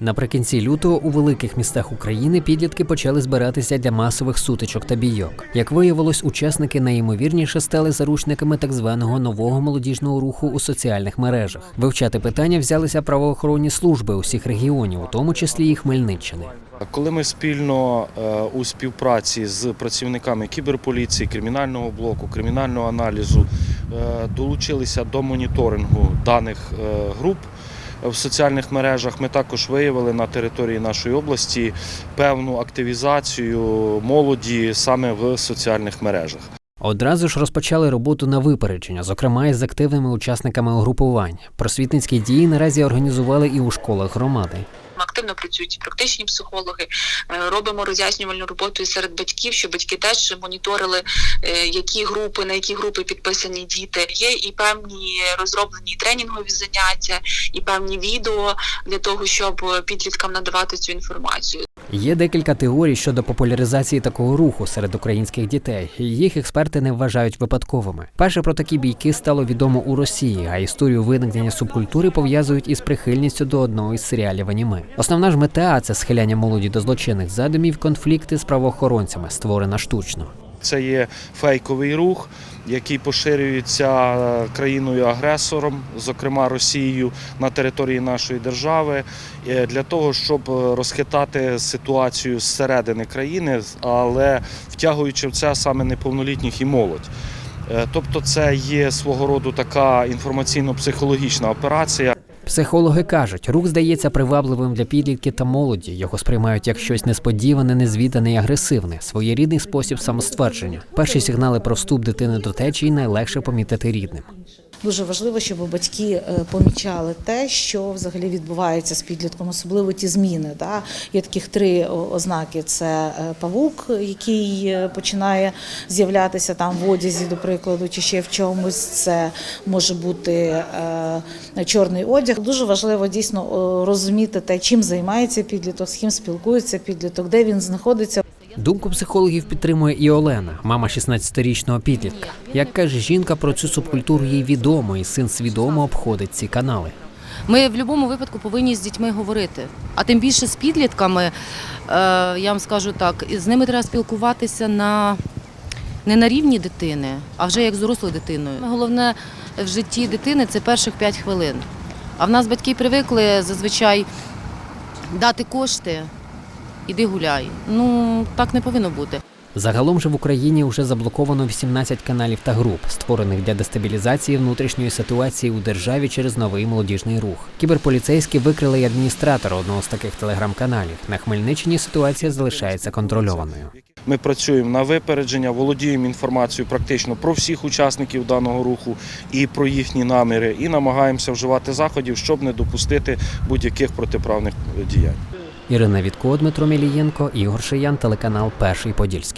Наприкінці лютого у великих містах України підлітки почали збиратися для масових сутичок та бійок. Як виявилось, учасники найімовірніше стали заручниками так званого нового молодіжного руху у соціальних мережах. Вивчати питання взялися правоохоронні служби усіх регіонів, у тому числі і Хмельниччини. Коли ми спільно е, у співпраці з працівниками кіберполіції, кримінального блоку, кримінального аналізу е, долучилися до моніторингу даних е, груп в соціальних мережах, ми також виявили на території нашої області певну активізацію молоді саме в соціальних мережах. Одразу ж розпочали роботу на випередження, зокрема із активними учасниками угрупувань. Просвітницькі дії наразі організували і у школах громади. Активно працюють практичні психологи. Е, Робимо роз'яснювальну роботу серед батьків, щоб батьки теж моніторили, е, які групи, на які групи підписані діти. Є і певні розроблені тренінгові заняття, і певні відео для того, щоб підліткам надавати цю інформацію. Є декілька теорій щодо популяризації такого руху серед українських дітей. Їх експерти не вважають випадковими. Перше про такі бійки стало відомо у Росії, а історію виникнення субкультури пов'язують із прихильністю до одного із серіалів аніме. Основна ж мета це схиляння молоді до злочинних задумів, конфлікти з правоохоронцями, створена штучно. Це є фейковий рух, який поширюється країною-агресором, зокрема Росією, на території нашої держави, е, для того, щоб е, розхитати ситуацію зсередини країни, але втягуючи в це саме неповнолітніх і молодь. Е, Тобто, це є свого роду така інформаційно-психологічна операція. Психологи кажуть, рух здається привабливим для підлітки та молоді. Його сприймають як щось несподіване, незвідане і агресивне, своєрідний спосіб самоствердження. Перші сигнали про вступ дитини до течії найлегше помітити рідним. Дуже важливо, щоб батьки е, помічали те, що взагалі відбувається з підлітком, особливо ті зміни. Да? Є таких три ознаки: це е, павук, який е, починає з'являтися там в одязі, до прикладу, чи ще в чомусь. Це може бути чорний одяг. Дуже важливо дійсно розуміти те, чим займається підліток, з ким спілкується підліток, де він знаходиться. Думку психологів підтримує і Олена, мама 16-річного підлітка. Як каже жінка, про цю субкультуру їй відомо, і син свідомо обходить ці канали. Ми в будь-якому випадку повинні з дітьми говорити. А тим більше з підлітками, е, я вам скажу так, з ними треба спілкуватися на, не на рівні дитини, а вже як з дорослою дитиною. Головне в житті дитини це перших 5 хвилин. А в нас батьки привикли зазвичай дати кошти, іди гуляй. Ну, так не повинно бути. Загалом же в Україні вже заблоковано 18 каналів та груп, створених для дестабілізації внутрішньої ситуації у державі через новий молодіжний рух. Кіберполіцейські викрили й адміністратора одного з таких телеграм-каналів. На Хмельниччині ситуація залишається контрольованою. Ми працюємо на випередження, володіємо інформацією практично про всіх учасників даного руху і про їхні наміри, і намагаємося вживати заходів, щоб не допустити будь-яких протиправних діянь. Ірина Вітко, Дмитро Мілієнко, Ігор Шиян, телеканал Перший Подільський.